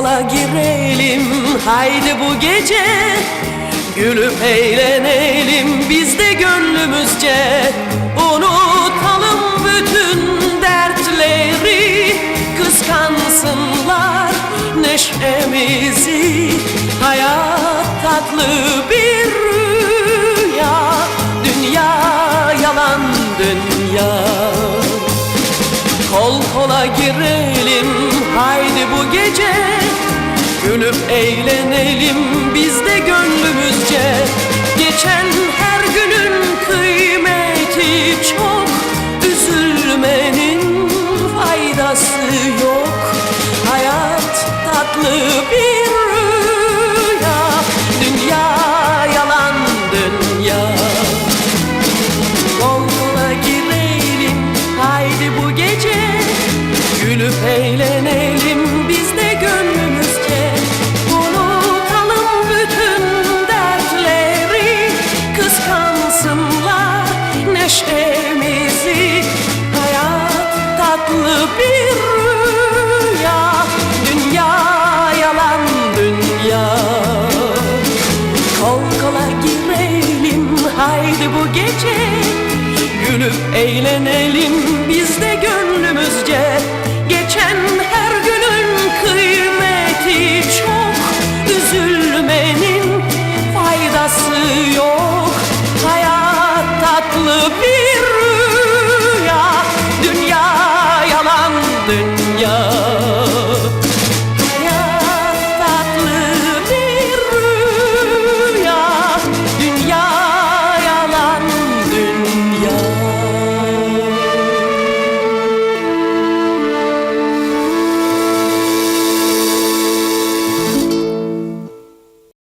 kola girelim. Haydi bu gece Gülüp eğlenelim. Biz de gönlümüzce Unutalım bütün dertleri. Kıskansınlar neşemizi Hayat Kol kola girelim. Haydi bu gece Gülüp eğlenelim. Biz de gönlümüzce Geçen her günün kıymeti çok. Üzülmenin faydası yok. Hayat tatlı bir neşemizi Hayat tatlı bir rüya. Dünya yalan dünya. Kol girelim haydi bu gece. Gülüp eğlenelim bir rüya. Dünya yalan dünya